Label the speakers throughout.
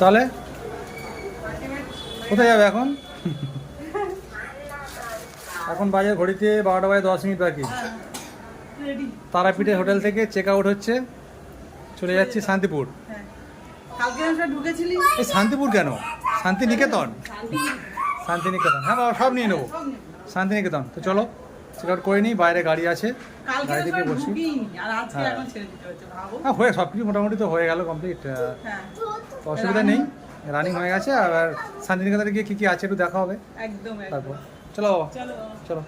Speaker 1: তাহলে? কোথায় যাবে এখন? এখন বাজে ঘড়িতে বারোটা বাজে দশ মিনিট বাকি। তারাপীঠে হোটেল থেকে চেক আউট হচ্ছে। চলে যাচ্ছি শান্তিপুর। এই শান্তিপুর কেন? শান্তিনিকেতন? শান্তিনিকেতন। হ্যাঁ বাবা, সব নিয়ে নেব। শান্তিনিকেতন। তো চলো। চেক আউট করে নিই বাইরে গাড়ি আছে। গাড়ি থেকে বসি। হ্যাঁ। হ্যাঁ হয়ে সব কিছু মোটামুটি তো হয়ে গেল কমপ্লিট
Speaker 2: হ্যাঁ।
Speaker 1: অসুবিধা নেই রানিং হয়ে গেছে আর শান্তিনিকেতনে গিয়ে কী কী আছে একটু দেখা হবে।
Speaker 2: একদম
Speaker 1: তারপর। চলো বাবা
Speaker 2: চলো।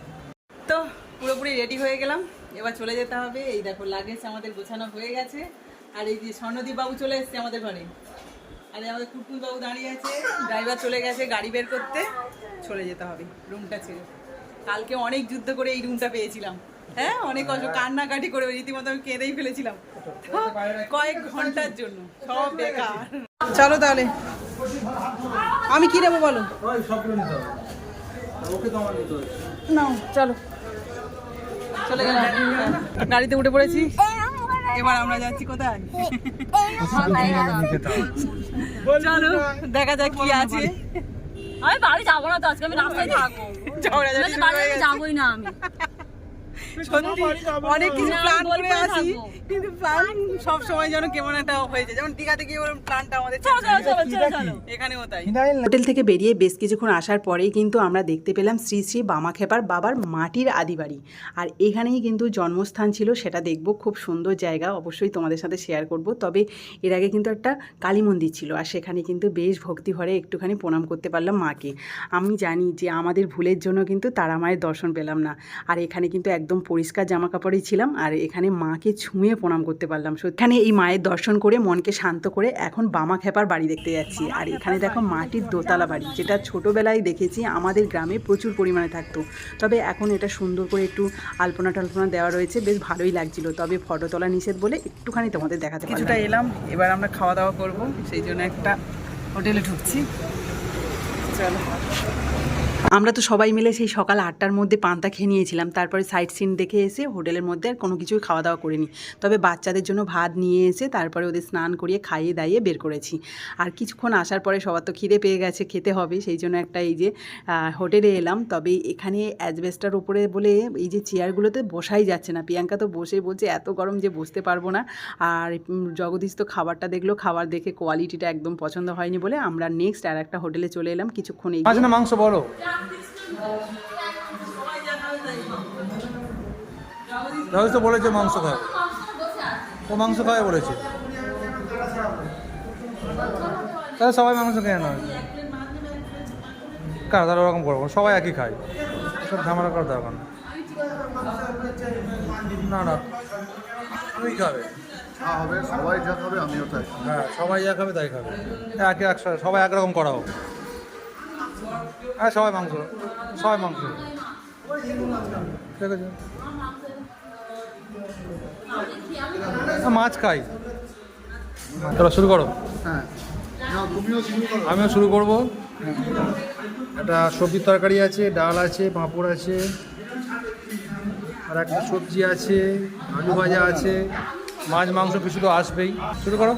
Speaker 2: তো পুরোপুরি রেডি হয়ে গেলাম এবার চলে যেতে হবে। এই দেখো লাগেজ আমাদের গোছানো হয়ে গেছে আর এই যে স্বর্ণদীপ বাবু চলে এসেছে আমাদের ঘরে। আর এই আমাদের কুটকুল বাবু দাঁড়িয়ে আছে ড্রাইভার চলে গেছে গাড়ি বের করতে। চলে যেতে হবে রুমটা ছেড়ে। কালকে অনেক যুদ্ধ করে এই রুমটা পেয়েছিলাম। হ্যাঁ? অনেক কষ্ট কান্নাকাটি করে রীতিমতো আমি কেঁদেই ফেলেছিলাম। কয়েক ঘণ্টার জন্য। সব বেকার। চলো তাহলে। আমি কি নেব বলো? নাও চলো। চলে গেলাম। গাড়িতে উঠে পড়েছি। এবার আমরা যাচ্ছি কোথায়? চলো দেখা যাক কি আছে।
Speaker 3: আমি বাড়ি যাব না তো আজকে আমি রাস্তায় থাকব। যাবোই না আমি।
Speaker 2: সত্যি অনেক কিছু প্ল্যান করে আসি কিন্তু প্ল্যান সব সময় যেন কেমন একটা হয়ে যায়। যেমন দীঘাতে গিয়ে ওরকম প্ল্যানটা আমাদের এখানেও তাই।
Speaker 4: হোটেল থেকে বেরিয়ে বেশ কিছুক্ষণ আসার পরেই কিন্তু আমরা দেখতে পেলাম শ্রী শ্রী বামাখেপার বাবার মাটির আদিবাড়ি। আর এখানেই কিন্তু জন্মস্থান ছিল সেটা দেখব। খুব সুন্দর জায়গা অবশ্যই তোমাদের সাথে শেয়ার করব। তবে এর আগে কিন্তু একটা কালী মন্দির ছিল আর সেখানে কিন্তু বেশ ভক্তি ভরে একটুখানি প্রণাম করতে পারলাম মাকে। আমি জানি যে আমাদের ভুলের জন্য কিন্তু তারা মায়ের দর্শন পেলাম না। আর এখানে কিন্তু একদম পরিষ্কার জামা কাপড়ই ছিলাম আর এখানে মাকে ছুঁয়ে প্রণাম করতে পারলাম এখানে এই মায়ের দর্শন করে মনকে শান্ত করে এখন বামা খেপার বাড়ি দেখতে যাচ্ছি। আর এখানে দেখো মাটির দোতলা বাড়ি, যেটা ছোটোবেলায় দেখেছি আমাদের গ্রামে প্রচুর পরিমাণে থাকতো। তবে এখন এটা সুন্দর করে একটু আলপনা টালপনা দেওয়া রয়েছে, বেশ ভালোই লাগছিল। তবে ফটো তোলা নিষেধ বলে একটুখানি তোমাদের দেখাতে
Speaker 2: কিছুটা এলাম, এবার আমরা খাওয়া দাওয়া করব, সেই জন্য একটা হোটেলে ঢুকছি। চলো।
Speaker 4: আমরা তো সবাই মিলে সেই সকাল আটটার মধ্যে পান্তা খেয়ে নিয়েছিলাম। তারপরে সাইট সিন দেখে এসে হোটেলের মধ্যে আর কোনো কিছুই খাওয়া দাওয়া করিনি। তবে বাচ্চাদের জন্য ভাত নিয়ে এসে তারপরে ওদের স্নান করিয়ে খাইয়ে দাইয়ে বের করেছি। আর কিছুক্ষণ আসার পরে সবার তো খিদে পেয়ে গেছে, খেতে হবে। সেই জন্য একটা এই যে হোটেলে এলাম। তবে এখানে অ্যাজবেস্টার উপরে বলে এই যে চেয়ারগুলোতে বসাই যাচ্ছে না। প্রিয়াঙ্কা তো বসে বলছে, এত গরম যে বসতে পারব না। আর জগদীশ তো খাবারটা দেখল। খাবার দেখে কোয়ালিটিটা একদম পছন্দ হয়নি বলে আমরা নেক্সট আর একটা হোটেলে চলে এলাম। কিছুক্ষণ এই
Speaker 1: মাংস বলো রাহুল তো বলেছে মাংস খাবে ও মাংস খাবে বলেছে। তাহলে সবাই মাংস খেয়ে নয় কার? তাহলে ওরকম করব না। সবাই একই খায়। সব ঝামেলা করার দরকার। না না। তুই খাবে।
Speaker 5: হবে সবাই যা খাবে আমিও তাই
Speaker 1: হ্যাঁ সবাই যা খাবে তাই খাবে। একে একসাথে সবাই একরকম করা হোক হ্যাঁ সবাই মাংস। সবাই মাংস। ঠিক আছে। মাছ খাই। চলো শুরু করো।
Speaker 5: হ্যাঁ।
Speaker 1: আমিও শুরু করব। একটা সবজির তরকারি আছে ডাল আছে পাঁপড় আছে আর একটা সবজি আছে আলু ভাজা আছে। মাছ মাংস কিছু তো আসবেই। শুরু করো।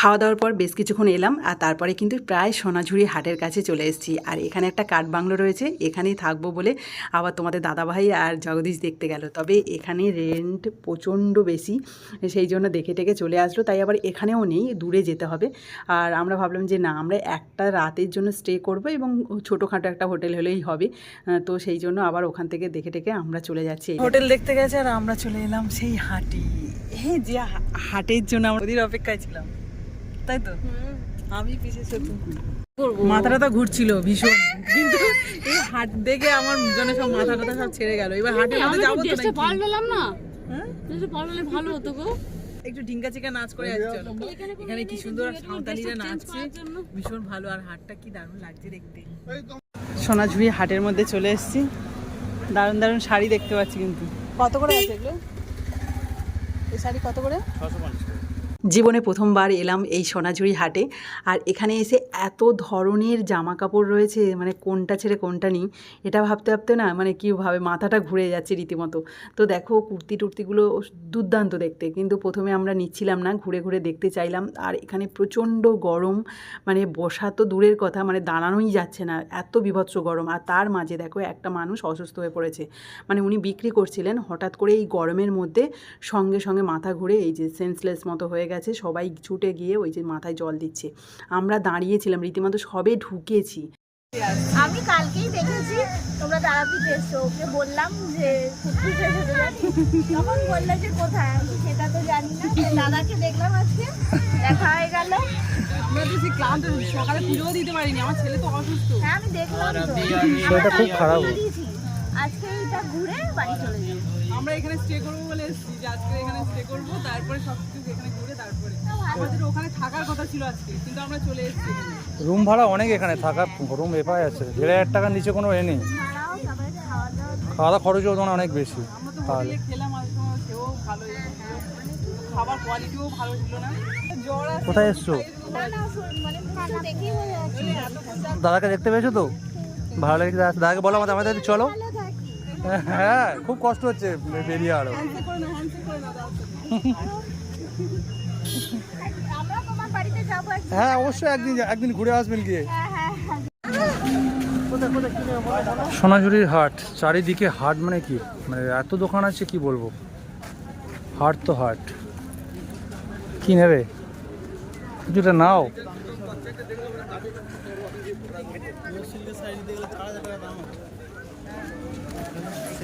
Speaker 4: খাওয়া দাওয়ার পর বেশ কিছুক্ষণ এলাম, আর তারপরে কিন্তু প্রায় সোনাঝুরি হাটের কাছে চলে এসেছি। আর এখানে একটা কাঠ বাংলো রয়েছে, এখানেই থাকব বলে আবার তোমাদের দাদাভাই আর জগদীশ দেখতে গেল। তবে এখানে রেন্ট প্রচণ্ড বেশি, সেই জন্য দেখে টেকে চলে আসলো, তাই আবার এখানেও নেই, দূরে যেতে হবে। আর আমরা ভাবলাম যে না, আমরা একটা রাতের জন্য স্টে করব এবং ছোটোখাটো একটা হোটেল হলেই হবে। তো সেই জন্য আবার ওখান থেকে দেখে টেকে আমরা চলে যাচ্ছি।
Speaker 2: হোটেল দেখতে গেছে আর আমরা চলে এলাম সেই হাটি। হ্যাঁ যে হাটের জন্য আমরা অপেক্ষায় ছিলাম। তাই তো আমি পিছিয়ে মাথাটা তো ঘুরছিল ভীষণ। কিন্তু এই হাট দেখে আমার জন্য সব মাথা টাথা সব ছেড়ে গেল। এবার হাটের মধ্যে
Speaker 3: আমি
Speaker 2: যাব তো
Speaker 3: ড্রেসটা
Speaker 2: নাকি?
Speaker 3: পাল্টালাম না?
Speaker 2: হ্যাঁ?
Speaker 3: পাল্টালে ভালো হতো গো।
Speaker 2: একটু ঢিঙ্কা চিকা নাচ করে আসছে এখানে কি সুন্দর সাঁওতালিরা নাচছে। ভীষণ ভালো। আর হাটটা কি দারুণ লাগছে দেখতে।
Speaker 4: সোনাঝুরি হাটের মধ্যে চলে এসেছি।
Speaker 2: দারুণ দারুণ শাড়ি দেখতে পাচ্ছি কিন্তু। কত করে আছে এগুলো? এই শাড়ি কত করে?
Speaker 4: জীবনে প্রথমবার এলাম এই সোনাঝুরি হাটে। আর এখানে এসে এত ধরনের জামা কাপড় রয়েছে মানে কোনটা ছেড়ে কোনটা নিই। এটা ভাবতে ভাবতে না মানে কীভাবে মাথাটা ঘুরে যাচ্ছে রীতিমতো। তো দেখো কুর্তি টুর্তিগুলো দুর্দান্ত দেখতে। কিন্তু প্রথমে আমরা নিচ্ছিলাম না, ঘুরে ঘুরে দেখতে চাইলাম। আর এখানে প্রচণ্ড গরম মানে বসা তো দূরের কথা মানে দাঁড়ানোই যাচ্ছে না। এত বিভৎস গরম। আর তার মাঝে দেখো একটা মানুষ অসুস্থ হয়ে পড়েছে। মানে উনি বিক্রি করছিলেন হঠাৎ করে এই গরমের মধ্যে সঙ্গে সঙ্গে মাথা ঘুরে এই যে সেন্সলেস মতো হয়ে গেছে সবাই ছুটে গিয়ে ওই যে মাথায় জল দিচ্ছে। আমরা দাঁড়িয়েছিলাম রীতিমতো সবে ঢুকেছি।
Speaker 6: আমি কালকেই দেখেছি তোমরা তারাপীঠ এসছো। ওকে বললাম যে তখন বললে যে কোথায়? আমি সেটা তো জানি না। দাদাকে দেখলাম আজকে দেখা হয়ে গেল।
Speaker 2: আমরা তো সেই ক্লান্ত সকালে পুজোও দিতে পারিনি আমার ছেলে তো অসুস্থ।
Speaker 6: হ্যাঁ আমি দেখলাম তো।
Speaker 1: খুব খারাপ।
Speaker 6: আজকে এটা ঘুরে বাড়ি চলে যাব।
Speaker 2: আমরা এখানে স্টে করব বলে এসেছি যে আজকে এখানে স্টে করব তারপরে সব কিছু এখানে ঘুরে তারপরে। আমাদের ওখানে থাকার কথা ছিল আজকে কিন্তু আমরা চলে এসেছি
Speaker 1: রুম ভাড়া অনেক এখানে থাকার রুম এ আছে। দেড় হাজার টাকার নিচে কোনো এ নেই।
Speaker 6: খাওয়া দাওয়া
Speaker 1: খাওয়া দাওয়া খরচও তোমার অনেক বেশি। তাহলে কোথায় এসছো?
Speaker 6: মানে
Speaker 1: দাদাকে দেখতে পেয়েছ তো? ভালো লেগেছে দাদা- দাদাকে বলো আমাদের আমাদের চলো। হ্যাঁ খুব কষ্ট হচ্ছে বেরিয়ে
Speaker 6: আরও।
Speaker 1: হ্যাঁ অবশ্যই একদিন একদিন ঘুরে আসবেন গিয়ে।
Speaker 6: হ্যাঁ হ্যাঁ হ্যাঁ।
Speaker 1: সোনাঝুরির হাট চারিদিকে হাট মানে কি? মানে এত দোকান আছে কি বলব? হাট তো হাট। কি নেবে? কিছুটা নাও।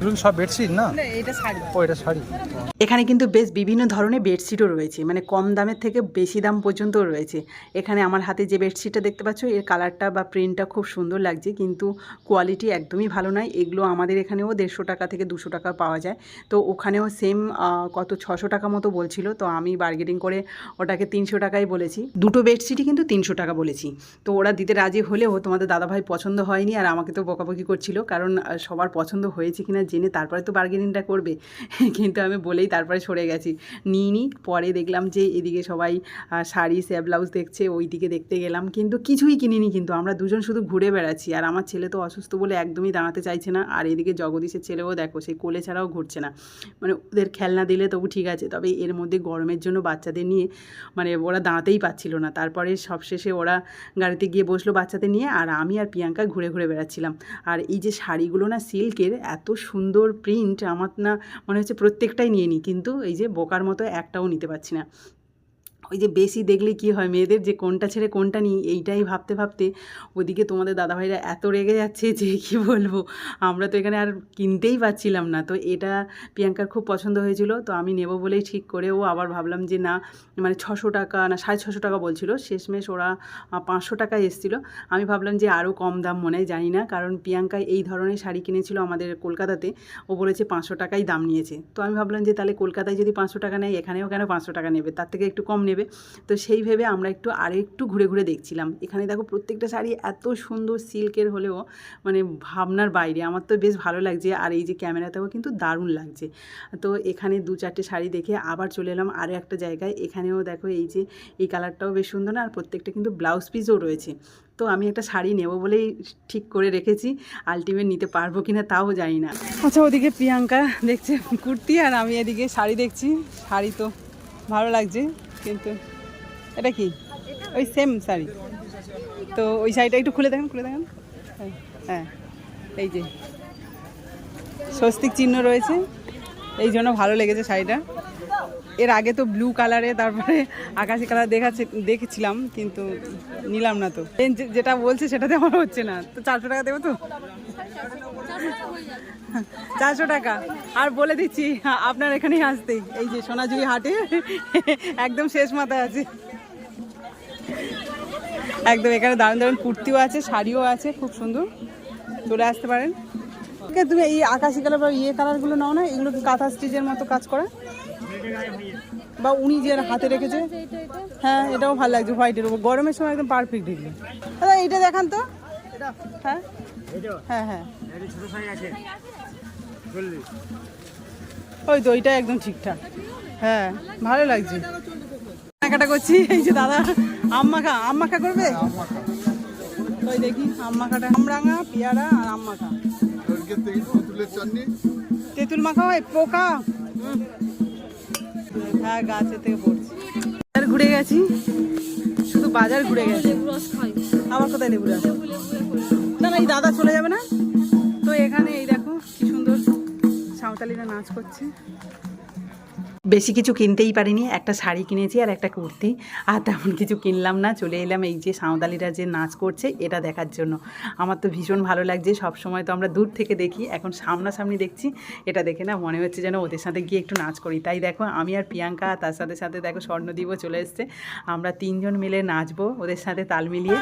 Speaker 1: এগুলো সব বেডশিট না?
Speaker 2: এটা শাড়ি।
Speaker 1: ও এটা শাড়ি।
Speaker 4: এখানে কিন্তু বেশ বিভিন্ন ধরনের বেডশিটও রয়েছে মানে কম দামের থেকে বেশি দাম পর্যন্ত রয়েছে। এখানে আমার হাতে যে বেডশিটটা দেখতে পাচ্ছ এর কালারটা বা প্রিন্টটা খুব সুন্দর লাগছে কিন্তু কোয়ালিটি একদমই ভালো নয়। এগুলো আমাদের এখানেও দেড়শো টাকা থেকে দুশো টাকা পাওয়া যায়। তো ওখানেও সেম কত ছশো টাকা মতো বলছিল তো আমি বার্গেনিং করে ওটাকে তিনশো টাকাই বলেছি। দুটো বেডশিটই কিন্তু তিনশো টাকা বলেছি। তো ওরা দিতে রাজি হলেও তোমাদের দাদাভাই পছন্দ হয়নি আর আমাকে তো বকাবকি করছিল কারণ সবার পছন্দ হয়েছে কিনা জেনে তারপরে তো বার্গেনিংটা করবে। কিন্তু আমি বলেই তারপরে সরে গেছি। নিইনি পরে দেখলাম যে এদিকে সবাই শাড়ি স্যাব ব্লাউজ দেখছে ওই দিকে দেখতে গেলাম। কিন্তু কিছুই কিনিনি কিন্তু, আমরা দুজন শুধু ঘুরে বেড়াচ্ছি। আর আমার ছেলে তো অসুস্থ বলে একদমই দাঁড়াতে চাইছে না। আর এদিকে জগদীশের ছেলেও দেখো সেই কোলে ছাড়াও ঘুরছে না। মানে ওদের খেলনা দিলে তবু ঠিক আছে, তবে এর মধ্যে গরমের জন্য বাচ্চাদের নিয়ে মানে ওরা দাঁড়াতেই পাচ্ছিল না। তারপরে সবশেষে ওরা গাড়িতে গিয়ে বসল বাচ্চাদের নিয়ে, আর আমি আর প্রিয়াঙ্কা ঘুরে ঘুরে বেড়াচ্ছিলাম। আর এই যে শাড়িগুলো না সিল্কের এত সুন্দর প্রিন্ট আমার না মনে হচ্ছে প্রত্যেকটাই নিয়ে নিই। কিন্তু এই যে বোকার মতো একটাও নিতে পারছি না। ওই যে বেশি দেখলে কি হয়, মেয়েদের যে কোনটা ছেড়ে কোনটা নিই, এইটাই ভাবতে ভাবতে ওদিকে তোমাদের দাদাভাইরা এত রেগে যাচ্ছে যে কি বলব? আমরা তো এখানে আর কিনতেই পাচ্ছিলাম না। তো এটা প্রিয়াঙ্কার খুব পছন্দ হয়েছিল, তো আমি নেব বলেই ঠিক করে ও আবার ভাবলাম যে না মানে ছশো টাকা না, সাড়ে ছশো টাকা বলছিল, শেষমেশ ওরা পাঁচশো টাকায় এসেছিল। আমি ভাবলাম যে আরও কম দাম মনে হয়, জানি না, কারণ প্রিয়াঙ্কা এই ধরনের শাড়ি কিনেছিল আমাদের কলকাতাতে, ও বলেছে পাঁচশো টাকাই দাম নিয়েছে। তো আমি ভাবলাম যে তাহলে কলকাতায় যদি পাঁচশো টাকা নেয়, এখানেও কেন পাঁচশো টাকা নেবে? তার থেকে একটু কম নেবে তো সেই ভেবে আমরা একটু আরও একটু ঘুরে ঘুরে দেখছিলাম। এখানে দেখো প্রত্যেকটা শাড়ি এত সুন্দর সিল্কের হলেও মানে ভাবনার বাইরে। আমার তো বেশ ভালো লাগছে আর এই যে ক্যামেরাতেও কিন্তু দারুণ লাগছে। তো এখানে দু চারটে শাড়ি দেখে আবার চলে এলাম আরও একটা জায়গায়। এখানেও দেখো এই যে এই কালারটাও বেশ সুন্দর না আর প্রত্যেকটা কিন্তু ব্লাউজ পিসও রয়েছে। তো আমি একটা শাড়ি নেব বলেই ঠিক করে রেখেছি। আলটিমেট নিতে পারব কিনা তাও জানি না। আচ্ছা ওদিকে প্রিয়াঙ্কা দেখছে কুর্তি আর আমি এদিকে শাড়ি দেখছি। শাড়ি তো ভালো লাগছে। কিন্তু এটা কি? ওই সেম শাড়ি। তো ওই শাড়িটা একটু খুলে দেখেন খুলে দেখেন। হ্যাঁ, হ্যাঁ। এই যে স্বস্তিক চিহ্ন রয়েছে। এই জন্য ভালো লেগেছে শাড়িটা। এর আগে তো ব্লু কালারে তারপরে আকাশি কালার দেখাচ্ছে দেখেছিলাম কিন্তু নিলাম না তো। যেটা বলছে সেটাতে আমার হচ্ছে না। তো চারশো টাকা দেবো তো? চারশো টাকা। আর বলে দিচ্ছি, আপনার এখানেই আসতেই। এই যে সোনাঝুরি হাটে, একদম শেষ মাথায় আছে। একদম এখানে দারুণ দারুণ কুর্তিও আছে, শাড়িও আছে, খুব সুন্দর। চলে আসতে পারেন। তুমি এই আকাশি কালার বা ইয়ে কালারগুলো নাও না, এগুলো কি কাঁথা স্টিচের মতো কাজ করা? বা উনি যে হাতে রেখেছে? হ্যাঁ এটাও ভালো লাগছে, হোয়াইটের উপর। গরমের সময় একদম পারফেক্ট এগুলো। দাদা এইটা দেখান তো। হ্যাঁ। হ্যাঁ হ্যাঁ। ওই তো ওইটা একদম ঠিকঠাক। হ্যাঁ ভালো লাগছে। কেনাকাটা করছি এই যে দাদা আম্মাখা আম্মাখা করবে? ওই দেখি আম্মাখাটা আমরাঙা পেয়ারা আর আম্মাখা তেঁতুল মাখা হয় পোকা। হ্যাঁ গাছে থেকে পড়ছে। বাজার ঘুরে গেছি। শুধু বাজার ঘুরে গেছি। আবার কোথায় লেবু আছে না এই দাদা চলে যাবে না? তো এখানে এই দেখো, কি সুন্দর সাঁওতালিরা নাচ করছে। বেশি কিছু কিনতেই পারিনি। একটা শাড়ি কিনেছি আর একটা কুর্তি। আর তেমন কিছু কিনলাম না। চলে এলাম এই যে সাঁওতালিরা যে নাচ করছে, এটা দেখার জন্য। আমার তো ভীষণ ভালো লাগছে। সব সময় তো আমরা দূর থেকে দেখি। এখন সামনাসামনি দেখছি। এটা দেখে না মনে হচ্ছে যেন ওদের সাথে গিয়ে একটু নাচ করি। তাই দেখো, আমি আর প্রিয়াঙ্কা তার সাথে সাথে দেখো স্বর্ণদীপও চলে এসছে। আমরা তিনজন মিলে নাচবো ওদের সাথে তাল মিলিয়ে।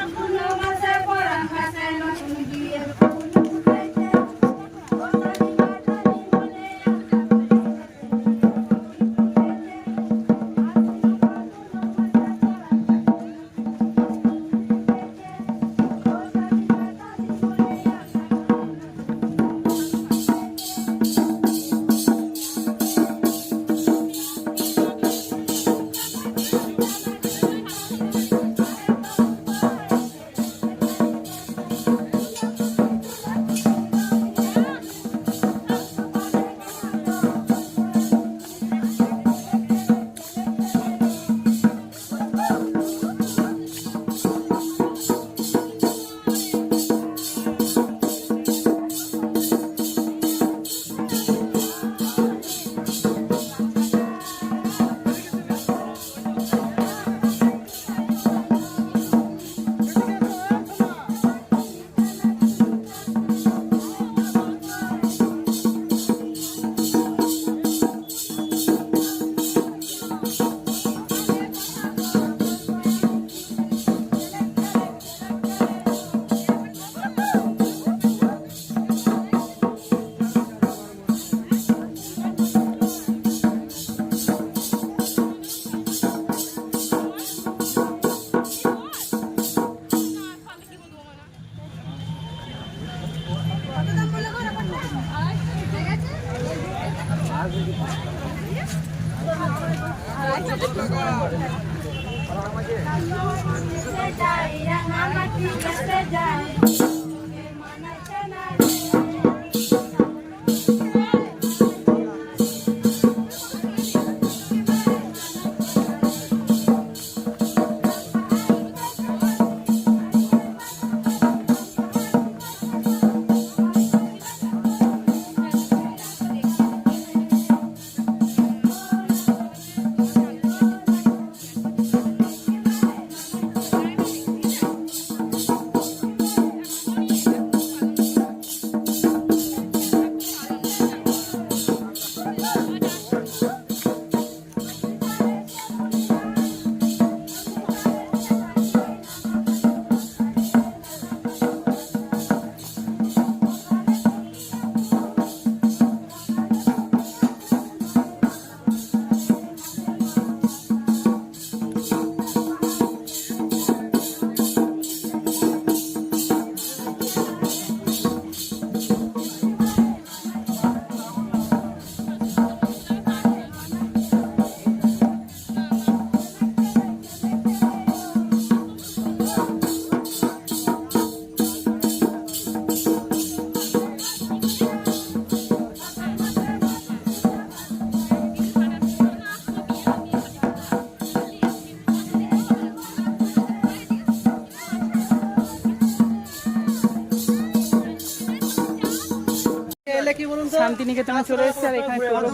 Speaker 4: শান্তিনিকেতনে চলে এসেছে আর এখানে টোটো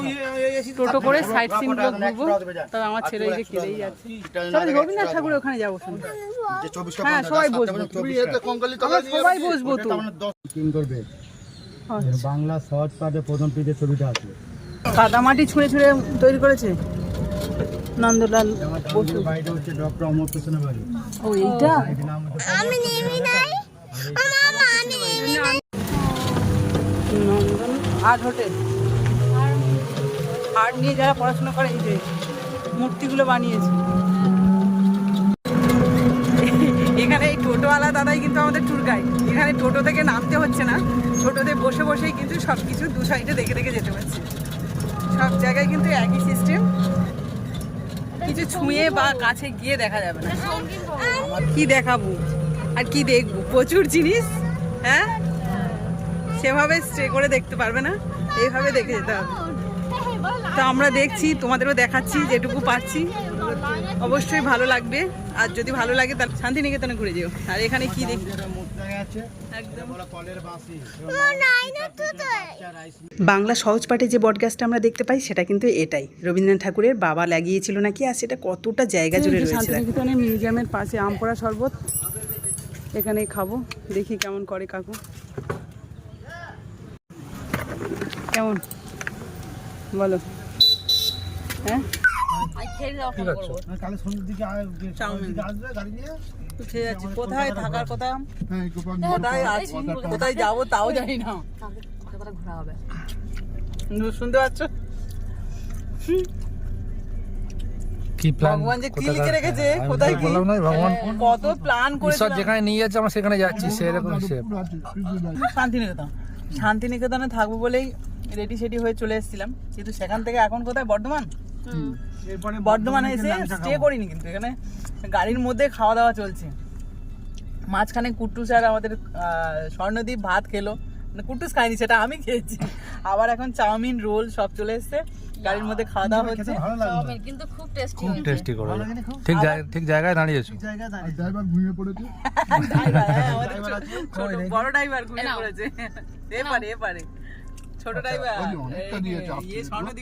Speaker 4: টোটো করে সাইড সিন ঘুরবো। তবে আমার ছেলে এই যে কেঁদেই যাচ্ছে চলো রবীন্দ্রনাথ ঠাকুরের ওখানে যাব হ্যাঁ সবাই বসবো। সবাই বসবো তো। আচ্ছা।
Speaker 7: বাংলা সহজ পাঠে প্রথম পেজে ছবিটা আছে।
Speaker 4: কাদামাটি ছুঁড়ে ছুঁড়ে তৈরি করেছে? নন্দলাল
Speaker 7: আমার
Speaker 4: বসু।
Speaker 7: বাড়িটা হচ্ছে ডক্টর অমর বাড়ি
Speaker 4: ও এইটা?
Speaker 6: আমি নেমি নাই মামা
Speaker 4: আর্ট হোটেল
Speaker 2: আর্ট নিয়ে যারা পড়াশোনা করে, এই যে মূর্তিগুলো বানিয়েছে। এখানে এই টোটোওয়ালা দাদাই কিন্তু আমাদের ট্যুর গাইড এখানে টোটো থেকে নামতে হচ্ছে না। টোটোতে বসে বসেই কিন্তু সব কিছু দু সাইডে দেখে দেখে যেতে পারছে সব জায়গায় কিন্তু একই সিস্টেম কিছু ছুঁয়ে বা কাছে গিয়ে দেখা যাবে না। কি দেখাবো? আর কি দেখব? প্রচুর জিনিস হ্যাঁ? সেভাবে স্টে করে দেখতে পারবে না এইভাবে দেখে যেতে হবে। তো আমরা দেখছি তোমাদেরও দেখাচ্ছি যেটুকু পাচ্ছি অবশ্যই ভালো লাগবে আর যদি ভালো লাগে তাহলে শান্তিনিকেতনে ঘুরে যেও। আর এখানে কি দেখি?
Speaker 4: বাংলা সহজ পাঠে যে বটগাছটা আমরা দেখতে পাই সেটা কিন্তু এটাই। রবীন্দ্রনাথ ঠাকুরের বাবা লাগিয়েছিল নাকি আর সেটা কতটা জায়গা জুড়ে রয়েছে
Speaker 2: শান্তিনিকেতনে মিউজিয়ামের পাশে আম পোড়া শরবত। এখানেই খাব দেখি কেমন করে কাকু। কেমন? বলো। হ্যাঁ? কোথায়? থাকার কথা?
Speaker 5: হ্যাঁ পার্ক
Speaker 2: কোথায় আছি। কোথায় যাব তাও জানি না। শুনতে পাচ্ছ?
Speaker 1: কি প্ল্যান
Speaker 2: ভগবান যে কি লিখে রেখেছে কোথায় কি?
Speaker 1: বললাম না ভগবান
Speaker 2: কত প্ল্যান
Speaker 1: ঈশ্বর যেখানে নিয়ে যাচ্ছে আমরা সেখানে যাচ্ছি সেরকম হিসেব।
Speaker 2: শান্তিনিকেতন। শান্তিনিকেতনে থাকব বলেই রেডি সেডি হয়ে চলে এসেছিলাম। কিন্তু সেখান থেকে এখন কোথায়? বর্ধমান?
Speaker 7: এরপরে
Speaker 2: বর্ধমানে এসে স্টে করিনি কিন্তু এখানে গাড়ির মধ্যে খাওয়া দাওয়া চলছে। মাঝখানে কুট্টুস আর আমাদের স্বর্ণদ্বীপ ভাত খেলো। মানে কুট্টুস খায়নি সেটা আমি খেয়েছি। আবার এখন চাউমিন রোল সব চলে এসছে। গাড়ির মধ্যে খাওয়া দাওয়া হচ্ছে।
Speaker 3: কিন্তু খুব টেস্টি
Speaker 1: খুব টেস্টি করে। ঠিক জায়গা- ঠিক জায়গায় দাঁড়িয়েছো
Speaker 7: জায়গা
Speaker 5: আর ড্রাইভার ঘুমিয়ে পড়েছে?
Speaker 2: ড্রাইভার, হ্যাঁ, ছোট, বড় ড্রাইভার ঘুমিয়ে পড়েছে। এপারে এপারে। ছোট ড্রাইভার
Speaker 5: অনেকটা দিয়েছে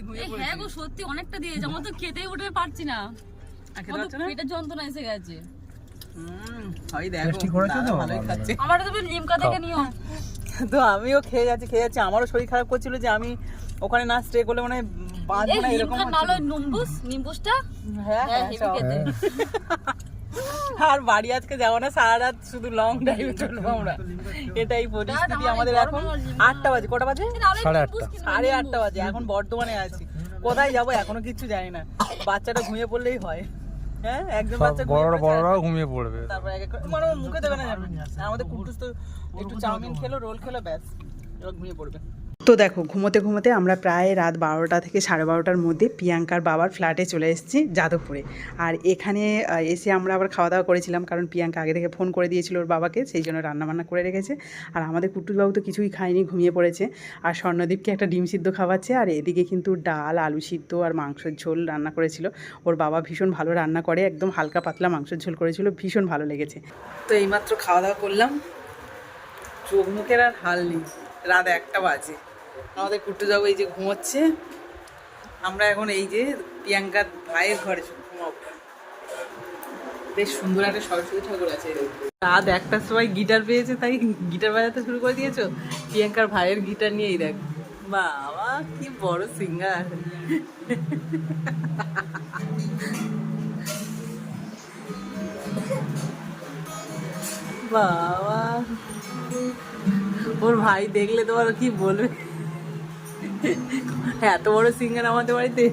Speaker 2: পড়েছে।
Speaker 3: হ্যাঁ গো সত্যি অনেকটা দিয়েছে। আমার তো খেতেই উঠে পারছি না? পেটের যন্ত্রণা এসে গেছে। আমার তো? লিমকা থেকে নিও
Speaker 2: তো আমিও খেয়ে যাচ্ছি খেয়ে যাচ্ছি। আমারও শরীর খারাপ করছিল যে আমি ওখানে না স্টে করলে মানে
Speaker 3: এই
Speaker 2: না এরকম
Speaker 3: লিমকা নিম্বুস? নিম্বুসটা?
Speaker 2: হ্যাঁ
Speaker 3: হ্যাঁ
Speaker 2: হ্যাঁ। আর বাড়ি আজকে যাব না সারা রাত শুধু লং ড্রাইভে চলবো আমরা। এটাই পরিস্থিতি আমাদের এখন। আটটা বাজে কটা বাজে?
Speaker 1: সাড়ে আটটা।
Speaker 2: সাড়ে আটটা বাজে এখন বর্ধমানে আছি। কোথায় যাব এখনও কিচ্ছু জানি না। বাচ্চাটা ঘুমিয়ে পড়লেই হয়। হ্যাঁ একজন বাচ্চা ঘুমিয়ে
Speaker 1: বড়রাও ঘুমিয়ে পড়বে।
Speaker 2: তারপর এক এক মানে মুখে দেবে না। আমাদের কুটুস তো একটু চাউমিন খেলো রোল খেলো ব্যাস। এবার ঘুমিয়ে পড়বে।
Speaker 4: তো দেখো, ঘুমোতে ঘুমোতে আমরা প্রায় রাত বারোটা থেকে সাড়ে বারোটার মধ্যে প্রিয়াঙ্কার বাবার ফ্ল্যাটে চলে এসেছি যাদবপুরে। আর এখানে এসে আমরা আবার খাওয়া দাওয়া করেছিলাম কারণ প্রিয়াঙ্কা আগে থেকে ফোন করে দিয়েছিল ওর বাবাকে, সেই জন্য রান্নাবান্না করে রেখেছে। আর আমাদের কুটুরবাবু তো কিছুই খায়নি, ঘুমিয়ে পড়েছে। আর স্বর্ণদীপকে একটা ডিম সিদ্ধ খাওয়াচ্ছে, আর এদিকে কিন্তু ডাল, আলু সিদ্ধ আর মাংসের ঝোল রান্না করেছিল। ওর বাবা ভীষণ ভালো রান্না করে, একদম হালকা পাতলা মাংসের ঝোল করেছিল, ভীষণ ভালো লেগেছে।
Speaker 2: তো এইমাত্র খাওয়া দাওয়া করলাম। চোখ মুখের আর হাল নেই, রাত একটা বাজে। আমাদের কুট্টু যাব এই যে ঘুমোচ্ছে। আমরা এখন এই যে প্রিয়াঙ্কার ভাইয়ের ঘরে ঘুমাবো। বেশ সুন্দর একটা সরস্বতী ঠাকুর আছে। রাত একটার সময় গিটার পেয়েছে, তাই গিটার বাজাতে শুরু করে দিয়েছ? প্রিয়াঙ্কার ভাইয়ের গিটার নিয়েই দেখ। বাবা, কি বড় সিঙ্গার বাবা, ওর ভাই দেখলে তোমার কি বলবে? এত বড় সিঙ্গার আমাদের বাড়িতে।